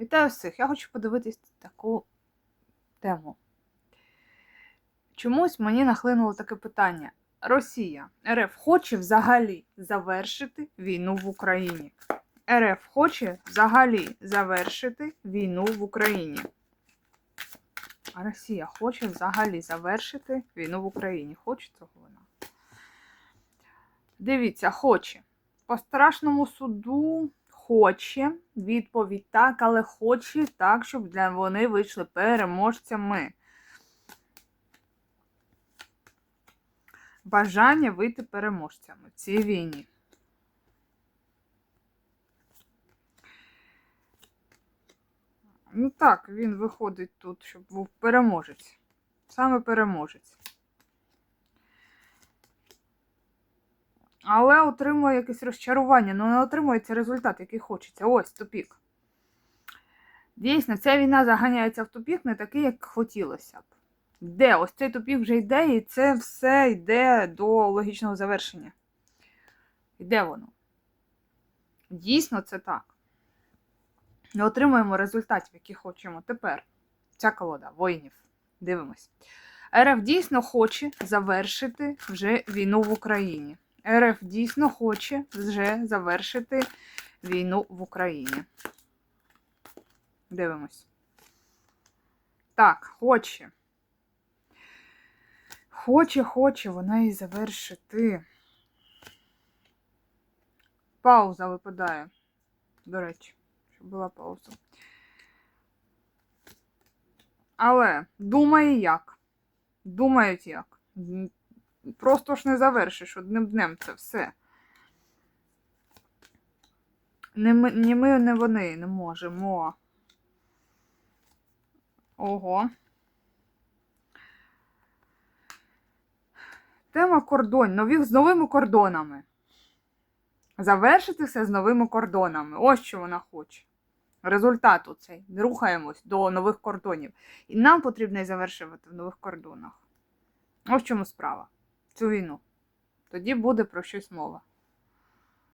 Вітаю всіх! Я хочу подивитись таку тему. Чомусь мені нахлинуло таке питання. Росія РФ хоче взагалі завершити війну в Україні. РФ хоче взагалі завершити війну в Україні. А Росія хоче взагалі завершити війну в Україні. Хоче цього вона? Дивіться, хоче. По страшному суду хоче. Відповідь так, але хоче так, щоб для вони вийшли переможцями. Бажання вийти переможцями в цій війні. Ну так, він виходить тут, щоб був переможець. Саме переможець. Але отримує якесь розчарування, ну не отримується результат, який хочеться. Ось тупік. Дійсно, ця війна заганяється в тупік не такий, як хотілося б. Де? Ось цей тупік вже йде, і це все йде до логічного завершення. Іде воно. Дійсно, це так. Не отримуємо результатів, які хочемо. Тепер ця колода воїнів. Дивимось. РФ дійсно хоче завершити вже війну в Україні. РФ дійсно хоче вже завершити війну в Україні. Дивимось. Так, хоче. Хоче, хоче вона і завершити. Пауза випадає. До речі, щоб була пауза. Але думає як? Думають як? Просто ж не завершиш одним днем це все. Не ми, ні ми, не вони не можемо. Ого. Тема кордон. Нові, з новими кордонами. Завершити все з новими кордонами. Ось що вона хоче. Результат оцей. Рухаємось до нових кордонів. І нам потрібно завершувати в нових кордонах. Ось в чому справа. Цю війну. Тоді буде про щось мова.